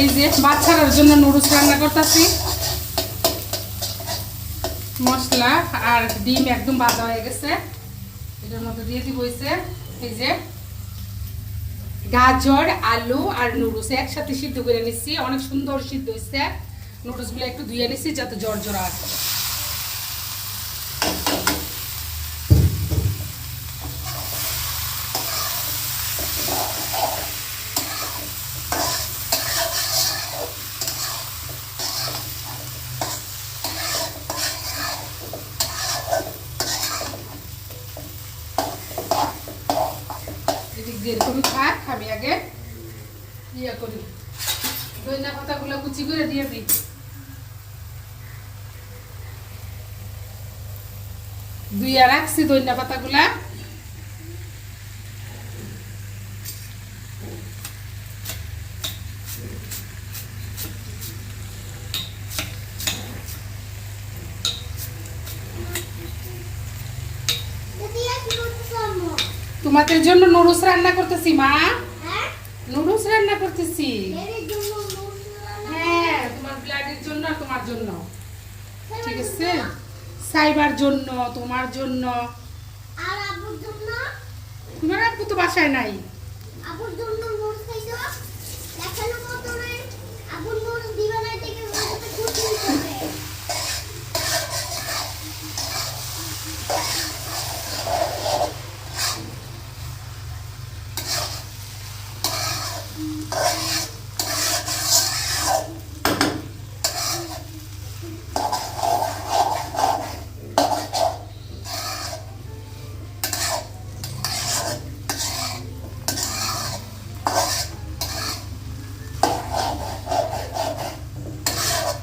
এই যে বাচ্চার জন্য নুডলস রান্না করতেছি। মশলা আর ডিম একদম বাজা হয়ে গেছে। এটার মধ্যে দিয়ে দিব হয়েছে এই যে গাজর, আলু আর নুডলস একসাথে সিদ্ধ করে নিচ্ছি অনেক সুন্দর সিদ্ধ হয়েছে নুডলসগুলো একটু ধুয়ে নিচ্ছি যাতে জর জরা আসে এদিক দিয়ে এরকমই থাক আমি আগে ইয়ে করি দইনা পাতাগুলো কুচি করে দিয়ে দিই দুইয়া রাখছি দইনা পাতাগুলা। তোমাদের জন্য নুডলস রান্না করতেছি মা। নুডলস রান্না করতেছি। হ্যাঁ তোমার ব্লাডের জন্য আর তোমার জন্য। ঠিক আছে? সাইবার জন্য তোমার জন্য। আর আব্বুর জন্য? তোমার আব্বু তো বাসায় নাই। আব্বুর জন্য মোর খাইছো দেখানো মতো রে আবুর নোট দিবা না থেকে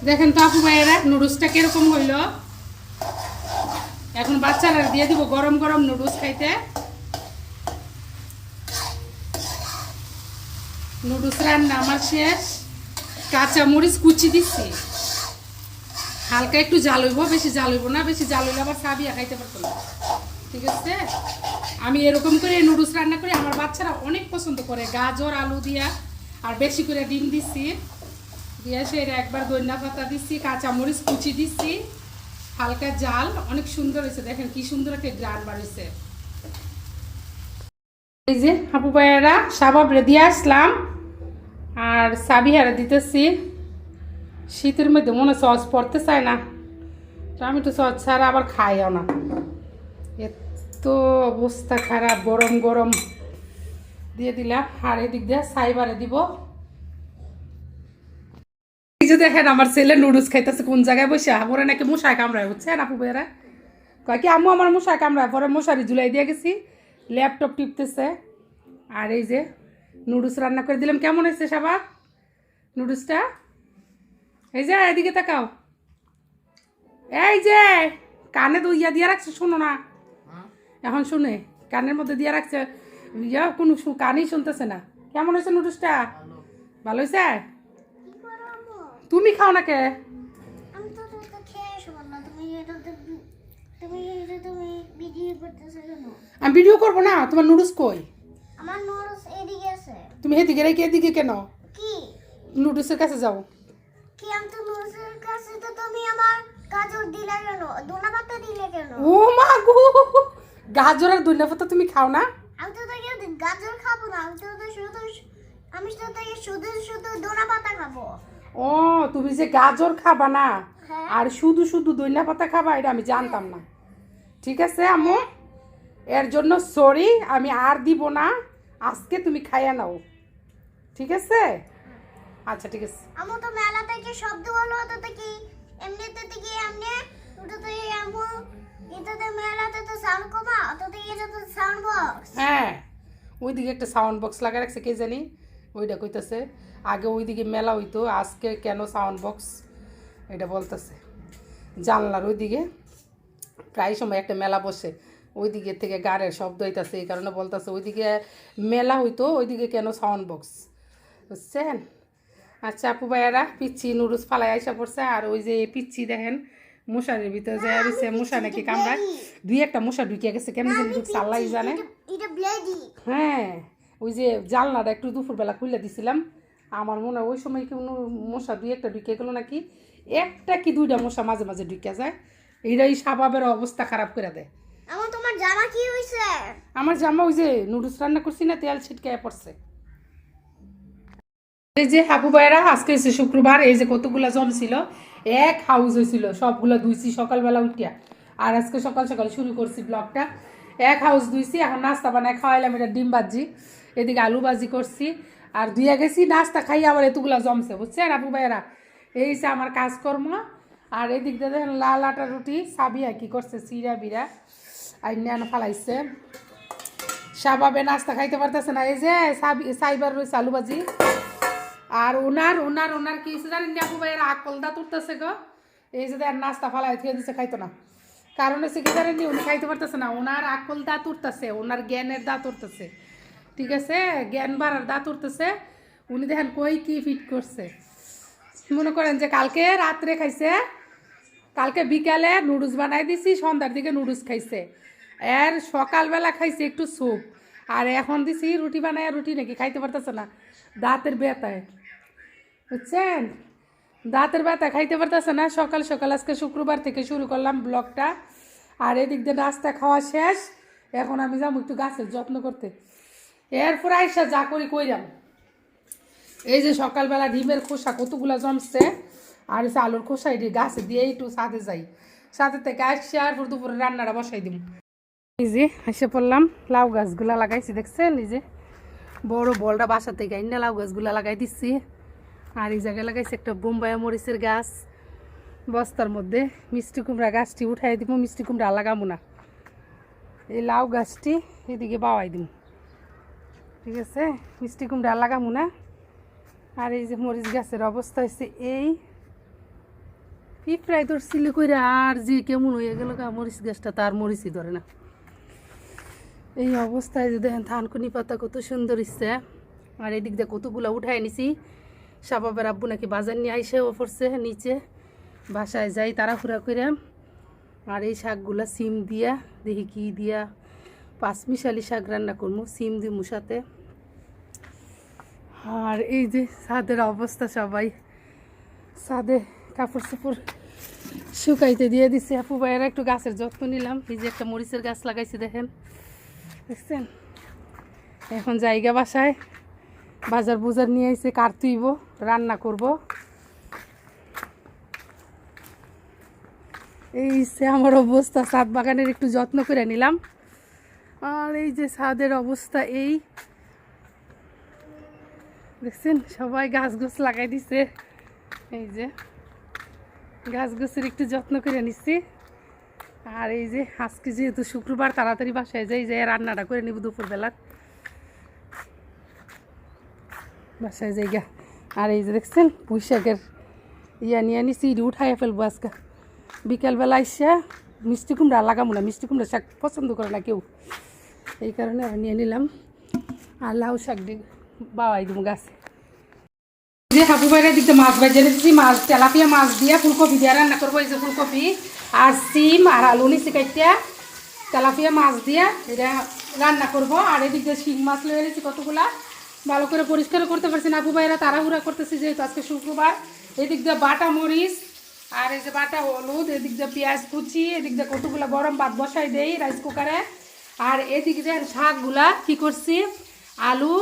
দেখেন তো আপু ভাইয়েরা, নুডলসটা কীরকম হইল? এখন বাচ্চারা দিয়ে দিব গরম গরম নুডলস খাইতে। নুডলস রান্না আমার শেষ। কাঁচা মরিচ কুচি দিচ্ছি হালকা একটু জাল বেশি জাল না, বেশি জাল আবার সাবিয়া খাইতে পারতো না। ঠিক আছে? আমি এরকম করে নুডলস রান্না করি, আমার বাচ্চারা অনেক পছন্দ করে। গাজর, আলু দিয়া, আর বেশি করে ডিম দিচ্ছি দিয়ে সেটা একবার ধনিয়া পাতা দিচ্ছি কাঁচা মরিচ কুচি দিচ্ছি, হালকা জাল, অনেক সুন্দর হয়েছে, দেখেন কি সুন্দর একটা গ্রান বাড়িছে এই যে হাপু ভাইয়ারা সাবাবরে দিয়ে আসলাম, আর সাবিহারা দিতেছি। শীতের মধ্যে মনে সস পড়তে চায় না আমি তো সস ছাড়া আবার খাইও না। এত অবস্থা খারাপ, গরম গরম। দিয়ে দিলাম, আর এদিক দিয়ে সাইবারে দিব। এই যে দেখেন আমার ছেলে নুডলস খাইতেছে, কোন জায়গায় বসে? পরে নাকি মশায় কামড়ায়, বুঝছেন? আপু বেরা কয় কি, আম্মু আমার মশায় কামড়ায়? পরে মশারি ঝুলাই দিয়ে গেছি ল্যাপটপ টিপতেছে। আর এই যে নুডলস রান্না করে দিলাম। কেমন হয়েছে সাবা? নুডলসটা এই যে, এদিকে তাকাও। এই যে, কানে তো ইয়া দিয়ে রাখছে, শোনো না। এখন শুনে, কানের মধ্যে দিয়ে রাখছে। ইয়া কোনো কানেই শুনতেছে না। কেমন হয়েছে নুডলসটা ভালো হয়েছে? তুমি খাও না কে? আমি তো তোকে খেয়ে আসব না। তুমি এটা তুমি তুমি ভিডিও করব না তোমার নুডলস কই? আমার নোটস এদিকে আছে। তুমি এদিকে রেখে এদিকে কেন? কি? নুডলসের কাছে যাও। কি আমি তো নোটসের কাছে তো তুমি আমার গাজর দিলে কেন? দোনা পাতা দিলে কেন? ও মা গো! গাজর আর ধনিয়া পাতা তুমি খাও না? আমি তো তাকে গাজর খাব না আমি তো শুধু আমি তো তাকে শুধু শুধু দোনা পাতা খাব। ও তুমি যে গাজর খাবা না? হ্যাঁ। আর শুধু শুধু ধনিয়া পাতা খাবা এটা আমি জানতাম না। ঠিক আছে আম্মু? এর জন্য সরি আমি আর দিব না। আজকে তুমি খাইয়া নাও। ঠিক আছে? আচ্ছা ঠিক আছে। আমু তো মেলা থেকে শব্দ হলো তো থেকে এমনিতে থেকে এমনি? ওটা তো আমু এটাতে মেলাতে তো সাউন্ড কমা? তো থেকে এটা তো সাউন্ড বক্স হ্যাঁ। ওইদিকে একটা সাউন্ড বক্স লাগা রাখছে কে জানি? ওইটা কইতাছে। আগে ওইদিকে মেলা হইতো আজকে কেন সাউন্ড বক্স এটা বলতেছে। জানলার ওইদিকে প্রায় সময় একটা মেলা বসে ওইদিকে থেকে গাড়ের শব্দ হইতাছে এই কারণে বলতেছে ওইদিকে মেলা হইতো ওইদিকে কেন সাউন্ড বক্স বুঝছেন? আচ্ছা আপু ভাইয়ারা পিচ্ছি নুডলস ফালাই আইসা পড়ছে আর ওই যে পিচ্ছি দেখেন মশারির ভিতরে যে রয়েছে মশা নাকি কামড়ায়। দুই একটা মশা ঢুকিয়ে গেছে কেমন যেন ঢুকছে আল্লাহ জানে। হ্যাঁ। ওই যে জানলাটা একটু দুপুরবেলা খুলে দিছিলাম আমার মনে হয় ওই সময় কি কোনো মশা দুই একটা ঢুকে গেলো নাকি? একটা কি দুইটা মশা মাঝে মাঝে ঢুকে যায় এইটাই স্বভাবের অবস্থা খারাপ করে দেয়। আমার তোমার জামা কি হইছে? আমার জামা ওই যে নুডলস রান্না করছি না তেল ছিটকে পড়ছে। এই যে হাবু ভাইরা আজকে হচ্ছে শুক্রবার এই যে কতগুলা জম ছিল এক হাউস হয়েছিল সবগুলো ধুইছি সকালবেলা উঠিয়া। আর আজকে সকাল সকাল শুরু করছি ব্লগটা এক হাউস ধুইছি এখন নাস্তা বানায় খাওয়াইলাম এটা ডিম ভাজি। এদিকে আলু ভাজি করছি। আর ধুইয়া গেছি, নাস্তা খাই আবার এতগুলা জমছে, বুঝছেন আপু ভাইয়েরা? এই যে আমার কাজকর্ম। আর এদিক দিয়ে দেখেন লাল আটা রুটি সাবিয়া কি করছে সিরা বিরা আইন ফালাইছে। সাবাবে নাস্তা খাইতে পারতেছে না, এই যে সাইবার রয়েছে আলু ভাজি। আর ওনার ওনার ওনার কি হয়েছে জানেন আপু আকল দা তুলতেছে গো। এই যে দেখ নাস্তা ফালাই থিয়ে দিচ্ছে খাইতো না। কারণ হচ্ছে কি জানেন উনি খাইতে পারতেছে না। ওনার আকল দাঁত উঠতেছে ওনার জ্ঞানের দাঁত উঠতেছে। ঠিক আছে? জ্ঞান বাড়ার দাঁত উঠতেছে। উনি দেখেন কই কি ফিট করছে। মনে করেন যে কালকে রাত্রে খাইছে। কালকে বিকালে নুডলস বানাই দিছি, সন্ধ্যার দিকে নুডলস খাইছে। এর সকালবেলা খাইছে একটু স্যুপ। আর এখন দিছি রুটি বানায় রুটি নাকি খাইতে পারতেছে না। দাঁতের ব্যথায়। বুঝছেন? দাঁতের ব্যথা খাইতে পারতেছে না। সকাল সকাল আজকে শুক্রবার থেকে শুরু করলাম ব্লগটা। আর এদিক দিয়ে নাস্তা খাওয়া শেষ। এখন আমি যাব একটু গাছের যত্ন করতে। এরপর আইসা যা করি কইরাম এই যে সকালবেলা ডিমের খোসা কতগুলা জমছে, আর হচ্ছে আলুর খোসা এটি গাছে দিয়ে একটু সাথে যাই। সাথে থেকে আসছে আর পর দুপুরে রান্নাটা বসাই দিব এই যে পড়লাম, লাউ গাছগুলা লাগাইছি, দেখছেন? এই যে বড় বলটা বাসা থেকে আইনা লাউ গাছগুলা লাগাই দিচ্ছি। আর এই জায়গায় লাগাইছি একটা বোম্বাই মরিচের গাছ। বস্তার মধ্যে মিষ্টি কুমড়া গাছটি উঠাই দিব মিষ্টি কুমড়া লাগাবো না এই লাউ গাছটি এদিকে বাওয়াই দিব ঠিক আছে? মিষ্টি কুমড়া লাগাবো না? আর এই যে মরিচ গাছের অবস্থা হচ্ছে এই। পিঁপড়াই ধরছিল কইরা আর যে কেমন হয়ে গেল গা, মরিচ গাছটা তার মরিচই ধরে না। এই অবস্থায় যে দেখেন থানকুনি পাতা কত সুন্দর ইচ্ছে আর এদিক দিয়ে কতগুলো উঠাই নিছি। সাবাবের আব্বু নাকি বাজার নিয়ে আইসেও পড়ছে নিচে। বাসায় যাই তাড়াহুড়া করে আর এই শাকগুলা সিম দিয়া, দেখি কি দিয়া পাঁচমিশালি শাক রান্না করব, সিম দিমু সাথে। আর এই যে ছাদের অবস্থা সবাই, ছাদে কাপড় চোপড় শুকাইতে দিয়ে দিছে। আপু ভাইয়েরা একটু গাছের যত্ন নিলাম। এই যে একটা মরিচের গাছ লাগাইছি দেখেন। দেখছেন? এখন জায়গা বাসায়, বাজার বুজার নিয়ে এসে কাটতেইব রান্না করব। এই সে আমার অবস্থা, ছাদ বাগানের একটু যত্ন করে নিলাম। আর এই যে ছাদের অবস্থা এই। দেখছেন? সবাই গাছ গোছ লাগাই দিছে। এই যে গাছ গোছের একটু যত্ন করে নিচ্ছি। আর এই যে আজকে যেহেতু শুক্রবার, তাড়াতাড়ি বাসায় যাই যে রান্নাটা করে নিব দুপুরবেলার বাসায় যাই গা। আর এই যে দেখছেন? শাকের ইয়া নিয়ে নিছি ইডি উঠাইয়া ফেলব আজকে। বিকালবেলা আইসা মিষ্টি কুমড়া লাগাবো না, মিষ্টি কুমড়া শাক পছন্দ করে না কেউ। এই কারণে আর নিয়ে নিলাম। আর লাউ শাক দিয়ে বাবাই দেবো গাছে। যে হাবু বাইরের দিকতে মাছ ভাজে দিচ্ছি মাছ, তেলাপিয়া মাছ দিয়ে ফুলকপি দিয়ে রান্না করব, এই যে ফুলকপি আর সিম আর আলু নিচে কাটিয়া তেলাপিয়া মাছ দিয়ে এটা রান্না করব। আর এদিক দিয়ে শিং মাছ লয়ে এনেছি কতগুলা, ভালো করে পরিষ্কার করতে পারছি না আবু ভাইরা, তাড়াহুড়া করতেছি যেহেতু আজকে শুক্রবার। এদিক দিয়ে বাটা মরিচ আর এই যে বাটা হলুদ, এদিক দিয়ে পেঁয়াজ কুচি, এদিক দিয়ে কতগুলা গরম ভাত বসাই দেই, রাইস কুকারে। আর এদিক দিয়ে শাকগুলা কি করছি? আলু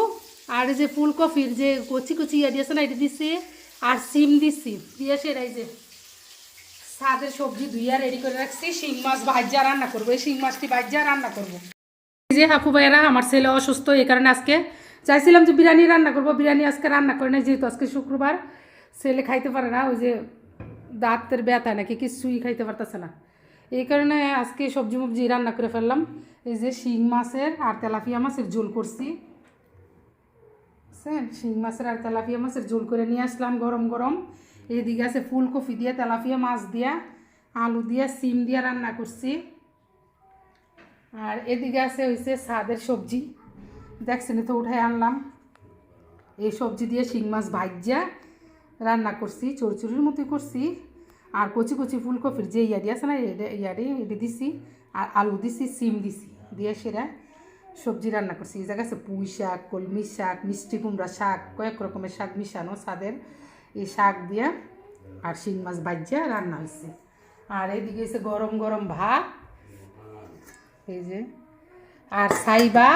আর যে ফুলকপির যে কচি কচি ইয়া দিয়েছে না, এটা দিছি। আর সিম দিছি। দিয়ে সেটাই যে সাদের সবজি ধুইয়া রেডি করে রাখছি। শিং মাছ ভাজ্যা রান্না করব। এই শিং মাছটি ভাজ্যা রান্না করব। যে হাফু ভাইয়েরা, আমার ছেলে অসুস্থ, এই কারণে আজকে চাইছিলাম যে বিরিয়ানি রান্না করব। বিরিয়ানি আজকে রান্না করে না যেহেতু আজকে শুক্রবার। ছেলে খাইতে পারে না, ওই যে দাঁতের ব্যথা নাকি, কিছুই খাইতে পারতেছে না। এই কারণে আজকে সবজি মবজি রান্না করে ফেললাম। এই যে শিং মাছের আর তেলাপিয়া মাছের ঝোল করছি। বুঝছেন শিং মাছের আর তেলাপিয়া মাছের ঝোল করে নিয়ে আসলাম গরম গরম। এদিকে আছে ফুলকপি দিয়ে, তেলাপিয়া মাছ দিয়া, আলু দিয়া, সিম দিয়া রান্না করছি। আর এদিকে আছে হয়েছে সাদের সবজি। দেখছেন তো উঠাই আনলাম। এই সবজি দিয়ে শিং মাছ ভাজ্যা রান্না করছি চড়চুরির মতোই করছি। আর কচি কচি ফুলকপির যে ইয়ারি আছে না এটা ইয়ারি এটি দিছি। আর আলু দিছি, সিম দিছি। দিয়ে সেরা সবজি রান্না করছি। এই জায়গায় আছে পুঁই শাক, কলমি শাক, মিষ্টি কুমড়া শাক, কয়েক রকমের শাক মিশানো স্বাদের এই শাক দিয়ে আর শিং মাছ ভাজিয়া রান্না হয়েছে। আর এদিকে হচ্ছে গরম গরম ভাত। এই যে, আর সাইবা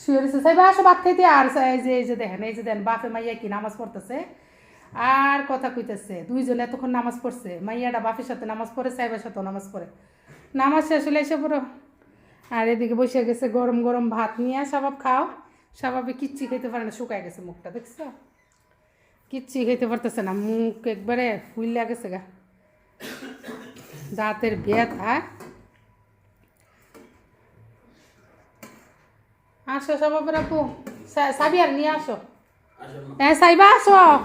শুয়ে সাইবা, আসো ভাত খাইতে। আর এই যে এই যে দেখেন, এই যে দেখেন, বাপে মাইয়া কি নামাজ পড়তেছে। আর কথা কইতেছে, দুইজনে এতক্ষণ নামাজ পড়ছে। মাইয়াটা বাপের সাথে নামাজ পড়ে, সাইবার সাথেও নামাজ পড়ে। নামাজ শেষ হলে এসে পড়ো। আর এদিকে বসে গেছে গরম গরম ভাত নিয়ে সবাব খাও। সবাবে কিচ্ছি খেতে পারে না শুকায় গেছে মুখটা দেখছ? কিচ্ছি খেতে পারতেছে না মুখ একবারে ফুইলা গেছে গা। দাঁতের ব্যথা। আসো সবাবের আপু সা- আর নিয়ে আসো। হ্যাঁ সাইবা আসো।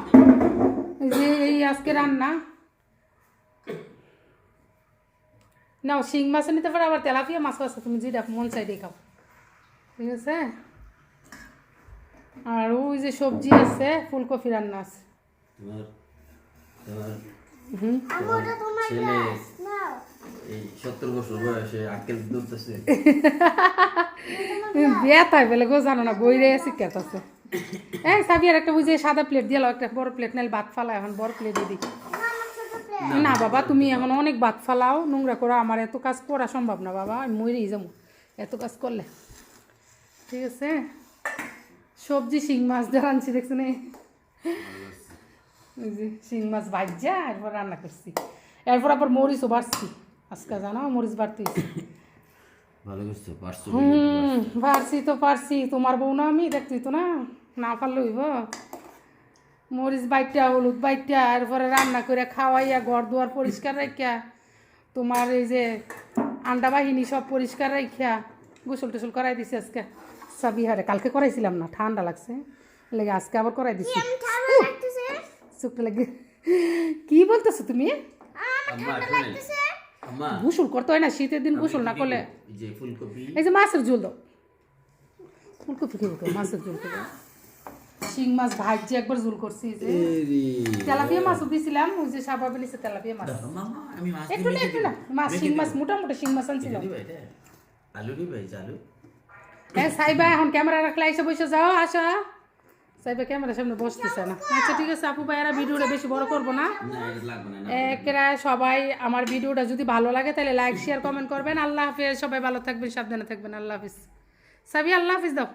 এই আজকে রান্না। নাও শিং মাছ নিতে পারো আবার তেলাপিয়া মাছ আছে তুমি যেটা মন চাই খাও ঠিক আছে? আর ওই যে সবজি আছে ফুলকপি রান্না আছে। বেতায় বলে গো জানো না শিক্ষাত এই সাবিয়ার একটা বুঝে সাদা প্লেট দিয়ে একটা বড় প্লেট নাইলে ভাত ফালা এখন বড় প্লেট প্লেট না। বাবা তুমি এখন অনেক বাদ ফালাও নোংরা করো আমার এত কাজ করা সম্ভব না বাবা আমি মরেই যাব। এত কাজ করলে। ঠিক আছে? সবজি শিং মাছ দিয়ে রাঁধছি দেখছেন শিং মাছ ভাজা এরপর রান্না করছি। এরপর আবার মরিচও বাড়ছি। আজকে জানো মরিচ বাড়তে হুম পারছি তো পারছি তোমার বউ না আমি দেখছি তো না না পারলে হইব। মরিচ বাইটটা হলুদ বাইটটা এরপরে রান্না করে খাওয়াইয়া ঘর দুয়ার পরিষ্কার রাখিয়া তোমার এই যে আন্ডা বাহিনী সব পরিষ্কার রাখিয়া গোসল টোসল করাই দিছি আজকে। সাবিহারে কালকে করাইছিলাম না ঠান্ডা লাগছে। লেগে আজকে আবার করাই দিছি। চোখটা লাগে কি বলতেছো তুমি? গোসল করতে হয় না শীতের দিন গোসল না করলে এই যে ফুলকপি। এই যে মাছের ঝোল দাও। ফুলকপি খেয়ে মাছের ঝোল খেয়ে শিং মাছ ভাজি একবার ঝোল করছি যে। তেলাপিয়া মাছও দিয়েছিলাম ওই যে সাবা বেলিছে তেলাপিয়া মাছ। একটু না একটু না মাছ শিং মাছ মোটামুটি শিং মাছ এটা? আলু এই আলু। হ্যাঁ সাইবা এখন ক্যামেরা রাখলে এসে বসে যাও আসা। সাইবা ক্যামেরার সামনে বসতেছে না। আচ্ছা ঠিক আছে আপু ভাইয়ারা ভিডিওটা বেশি বড় করব না। একেরা সবাই আমার ভিডিওটা যদি ভালো লাগে তাহলে লাইক শেয়ার কমেন্ট করবেন। আল্লাহ হাফিজ সবাই ভালো থাকবেন সাবধানে থাকবেন। আল্লাহ হাফিজ। সাবি আল্লাহ হাফিজ দাও।